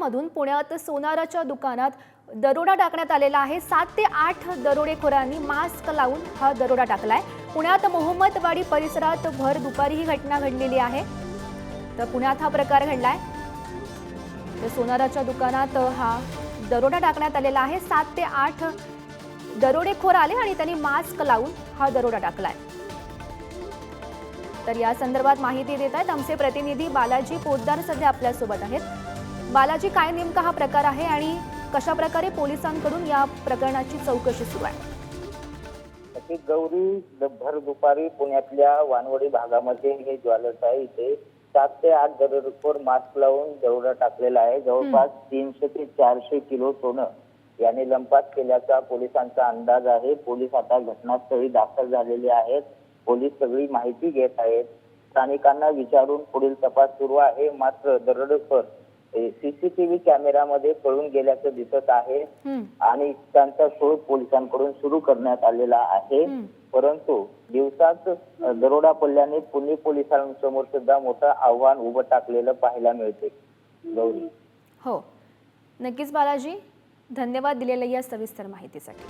माध्यमातून पुण्यात सोनाराच्या दुकानात दरोडा टाकण्यात आलेला आहे. सात ते आठ दरोडेखोरांनी मास्क लावून हा दरोडा टाकलाय. पुण्यात मोहम्मदवाडी परिसरात भर दुपारी ही घटना घडलेली आहे. तर पुण्यात हा प्रकार घडलाय. तर सोनाराच्या दुकानात हा दरोडा टाकण्यात आलेला आहे. सात ते आठ दरोडेखोर आले आणि त्यांनी मास्क लावून हा दरोडा टाकलाय. तर या संदर्भात माहिती देत आहेत आमचे प्रतिनिधी बालाजी पोद्दार सध्या आपल्यासोबत आहेत. बालाजी काय नेमका हा प्रकार आहे आणि कशा प्रकारे पोलिसांकडून या प्रकरणाची चौकशी सुरू आहे? गौरी भर दुपारी पुण्यातल्या वानवडी भागामध्ये हे ज्वेलर्स आहे. इथे सात ते आठ दरोडेखोर मास्क लावून दरोडा टाकलेला आहे. जवळपास तीनशे ते चारशे किलो सोनं याने लंपास केल्याचा पोलिसांचा अंदाज आहे. पोलीस आता घटनास्थळी दाखल झालेले आहेत. पोलीस सगळी माहिती घेत आहेत. स्थानिकांना विचारून पुढील तपास सुरू आहे. मात्र दरोडेखोर सीसीटीव्ही कॅमेऱ्यामध्ये पळून गेल्याचं दिसत आहे. आणि त्यांचा शोध पोलिसांकडून सुरू करण्यात आलेला आहे. परंतु दिवसात अ, दरोडा पडल्याने पुणे पोलिसांसमोर सुद्धा मोठं आव्हान उभं टाकलेलं पाहायला मिळते. गौरी. हो. नक्कीच बालाजी धन्यवाद दिलेल्या या सविस्तर माहितीसाठी.